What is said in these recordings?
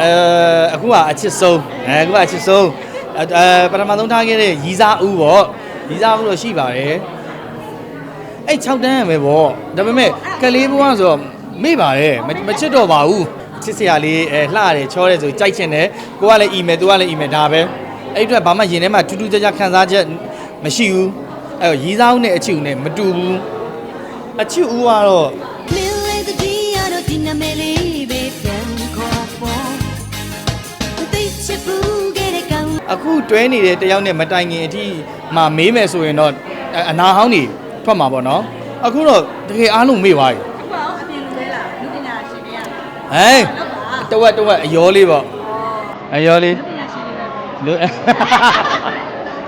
အဲအခုကအချစ်ဆုံးအဲအခုကအချစ်ဆုံးအဲအဲပထမဆုံးထားခဲ့တဲ့ရီစားဦးပေါ့ရီစားဦးတော့ရှိပါတယ်အဲ့6တန်းရမယ်ပေါ့ဒါပေမဲ့ကလေးဘွားဆိုတော့မေ့ပါတယ်မမချစ်တော့ပါဘူးချစ်စရာလေးအဲလှတယ်ချောတယ်ဆိုကြိုက်ချင်တယ်ကိုကလည်းအီမယ်သူကလည်းအီမယ်ဒါပဲအဲ့အတွက်ဘာမှရင်ထဲမှာထူးထူးခြားခြားခံစားချက်မရှိဘူးအဲ့တော့ရီစားဦးနဲ့အချစ်ဦးနဲ့မတူဘူးအချစ်ဦးကတော့မင်းလေးတကြီးရတော့ဒီနမလေး အခုတွဲနေတဲ့တယောက်နဲ့မတိုင်ခင်အထိမှမေးမယ်ဆိုရင်တော့အအနာဟောင်းနေထွက်မှာပေါ့နော်အခုတော့တကယ်အားလုံးမေ့သွားပြီအခုအောင်အပြင်လူလဲလားလူပညာရှင်တွေကဟဲ့တဝက်တဝက်အယောလေးပေါ့အယောလေးလူပညာရှင်တွေပဲလူ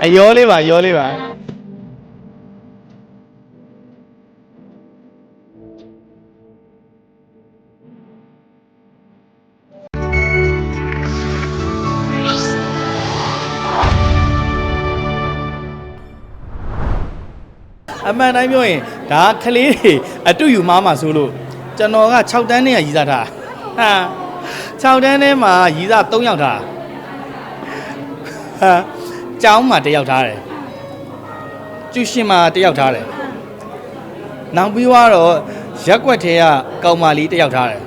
အယောလေးပါယောလေးပါ အမှန်တိုင်းပြောရင်ဒါကလေးတွေအတူယူမားမှာဆိုလို့ကျွန်တော်က6တန်းနဲ့ရည်စားထားဟာ6တန်းထဲမှာရည်စား3ယောက်ထားဟာကျောင်းမှာ1ယောက်ထားတယ်ကျူရှင်မှာ1ယောက်ထားတယ်နောက်ပြီးတော့ရက်ွက်ထဲကကောင်မလေး1ယောက်ထားတယ်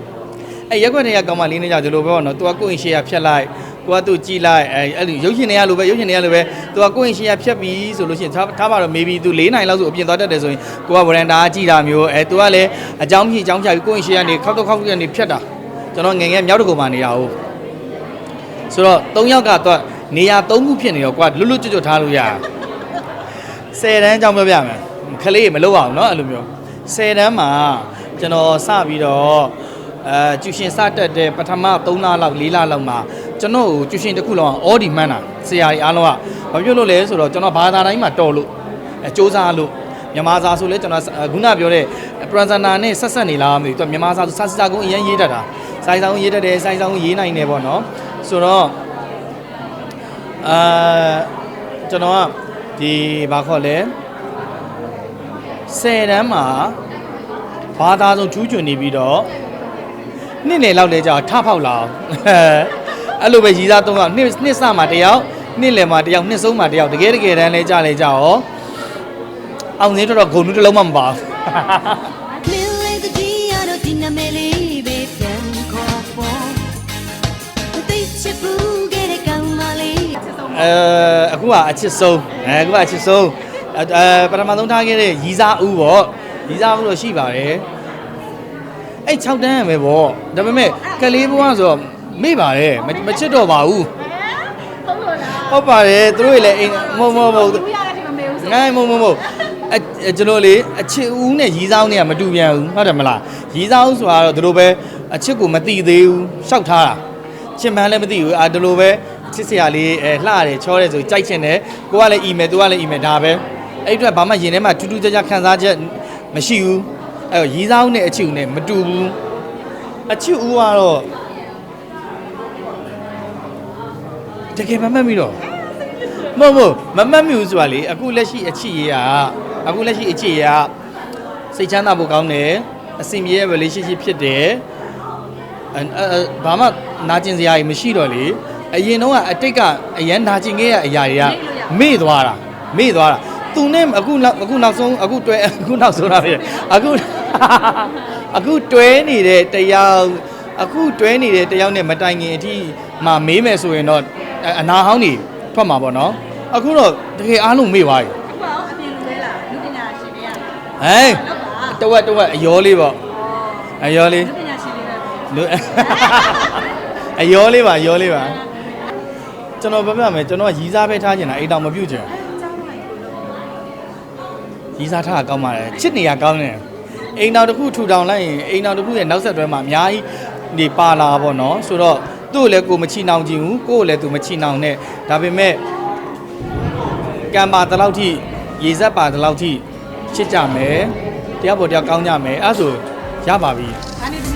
အဲရက်ွက်ထဲကကောင်မလေးနဲ့ကြောင့်ဒီလိုပဲပေါ့နော်သူကကိုယ့်ရင်ရှေ့ရဖြတ်လိုက် ကိုကသူ့ကြည့်လိုက်အဲအဲ့လိုရုပ်ရှင်တွေကလိုပဲရုပ်ရှင်တွေကလိုပဲသူကကိုယ့်ရင်ရှေ့ရဖြတ်ပြီးဆိုလို့ရှိရင်ထားထားပါတော့ maybe သူ၄နိုင်လောက်ဆိုအပြင်သွားတတ်တယ်ဆိုရင်ကိုကဗရန်ဒါကြည့်တာမျိုးအဲသူကလည်းအကြောင်းဖြစ်အကြောင်းချပြီးကိုယ့်ရင်ရှေ့ကနေခောက်တော့ခောက်ကနေဖြတ်တာကျွန်တော်ငယ်ငယ်မြောက်တကူမှနေတာဟုတ်ဆိုတော့၃ယောက်ကတော့နေရာ၃ခုဖြစ်နေတော့ကွာလွတ်လွတ်ကျွတ်ကျွတ်ထားလို့ရတယ်၁၀တန်းအကြောင်းပြောပြမယ်ခလေးမလုပ်အောင်เนาะအဲ့လိုမျိုး၁၀တန်းမှာကျွန်တော်စပြီးတော့အဲကျူရှင်စတက်တဲ့ပထမ3လလောက်4လလောက်မှာ ကျွန်တော်ကိုကျူရှင်တစ်ခုလောက်အော်ဒီမှန်းတာဆရာကြီးအားလုံးကဘာဖြစ်လို့လဲဆိုတော့ကျွန်တော်ဘာသာတိုင်းမှာတော်လို့အဲစ조사လို့မြန်မာစာဆိုလဲကျွန်တော်ခုနပြောတဲ့ပရန်ဇနာနဲ့ဆက်ဆက်နေလားမသိဘူးသူကမြန်မာစာဆိုစာစာကုန်းအရင်ရေးတတ်တာစာစာကုန်းရေးတတ်တယ်စာစာကုန်းရေးနိုင်တယ်ပေါ့နော်ဆိုတော့အာကျွန်တော်ကဒီဘာခေါ်လဲ10တန်းမှာဘာသာဆုံးချူးချွန်နေပြီးတော့နှစ်နယ်လောက်လဲကြာထဖောက်လာအောင် အဲ့လိုပဲရီစားသုံးကနှစ်နှစ်စမှာတယောက်နှစ်လယ်မှာတယောက်နှစ်ဆုံးမှာတယောက်တကယ်တကယ်တန်းလဲကြာလဲကြာရောအောင်စင်းတော့တော့ဂုံနူးတစ်လုံးမှမပါဘူးမင်းလေးတကြီးရတော့ဒီနမလေးပဲပြန်ခေါ်ပေါ်တိတ်ချပူခဲ့တဲ့ကောင်မလေးအဲအခုကအချစ်ဆုံးအဲအခုကအချစ်ဆုံးအဲအဲပထမဆုံးထားခဲ့တဲ့ရီစားဦးပေါ့ရီစားဦးတော့ရှိပါတယ်အဲ့6တန်းရမယ်ပေါ့ဒါပေမဲ့ကလေးဘွားဆိုတော့ မေ့ပါတယ်မမချစ်တော့ပါဘူးဟုတ်လို့လားဟုတ်ပါတယ်သူတို့လည်းအိမ်မဟုတ်မဟုတ်မဟုတ်လူရတဲ့ဒီမမေဘူးဆိုငိုင်းမဟုတ်မဟုတ်မဟုတ်အအကျွန်တော်လေအချစ်ဦးနဲ့ရီစားဦးနဲ့ကမတူပြန်ဘူးဟုတ်တယ်မလားရီစားဦးဆိုတာတော့သူတို့ပဲအချစ်ကိုမတိသေးဘူးရှောက်ထားတာချစ်မှန်းလည်းမသိဘူးအာဒီလိုပဲချစ်စရာလေးအဲလှတယ်ချောတယ်ဆိုကြိုက်ချင်တယ်ကိုကလည်းအီမယ်သူကလည်းအီမယ်ဒါပဲအဲ့အတွက်ဘာမှရင်ထဲမှာထူးထူးခြားခြားခံစားချက်မရှိဘူးအဲ့တော့ရီစားဦးနဲ့အချစ်ဦးနဲ့မတူဘူးအချစ်ဦးကတော့ တကယ်မမှတ်မိတော့မဟုတ်မဟုတ်မမှတ်မိဘူးဆိုတာလေအခုလက်ရှိအချစ်ရေးကအခုလက်ရှိအချစ်ရေးကစိတ်ချမ်းသာဖို့ကောင်းတယ်အစင်ပြေရဲ့ relationship ဖြစ်တယ်အဲအဲဘာမှနာကျင်စရာကြီးမရှိတော့လေအရင်တော့ကအတိတ်ကအရန်နာကျင်ခဲ့ရအရာတွေကမေ့သွားတာမေ့သွားတာသူနဲ့အခုနောက်အခုနောက်ဆုံးအခုတွဲအခုနောက်ဆုံးတာပဲအခုအခုတွဲနေတဲ့တယောက်အခုတွဲနေတဲ့တယောက်နဲ့မတိုင်ခင်အထိမှမေးမယ်ဆိုရင်တော့ အအနာဟောင်းနေထွက်မှာပေါ့နော်အခုတော့တကယ်အားလုံးမေ့သွားပြီအခုအောင်အပြင်လူလဲလားလူပညာရှင်တွေကဟဲ့တဝက်တဝက်အယောလေးပေါ့အယောလေးလူပညာရှင်တွေပဲလူအယောလေးပါအယောလေးပါကျွန်တော်ပြောပြမယ်ကျွန်တော်ကရီးစားပဲထားချင်တာအိမ်တော်မပြုတ်ချင်ရီးစားထားတာကောင်းပါတယ်ချစ်နေရကောင်းတယ်အိမ်တော်တစ်ခုထူထောင်လိုက်ရင်အိမ်တော်တစ်ခုရဲ့နောက်ဆက်တွဲမှာအများကြီးနေပါလာပေါ့နော်ဆိုတော့ သူ့ကိုလည်းကိုယ်မချီနှောင်ခြင်းဘူးကိုယ့်ကိုလည်းသူမချီနှောင်နဲ့ဒါပေမဲ့ကံပါတလောက်ထိရေဆက်ပါတလောက်ထိချစ်ကြမယ်တယောက်ပေါ်တယောက်ကောင်းကြမယ်အဲ့ဒါဆိုရပါပြီ။ဒါနဲ့ဒီ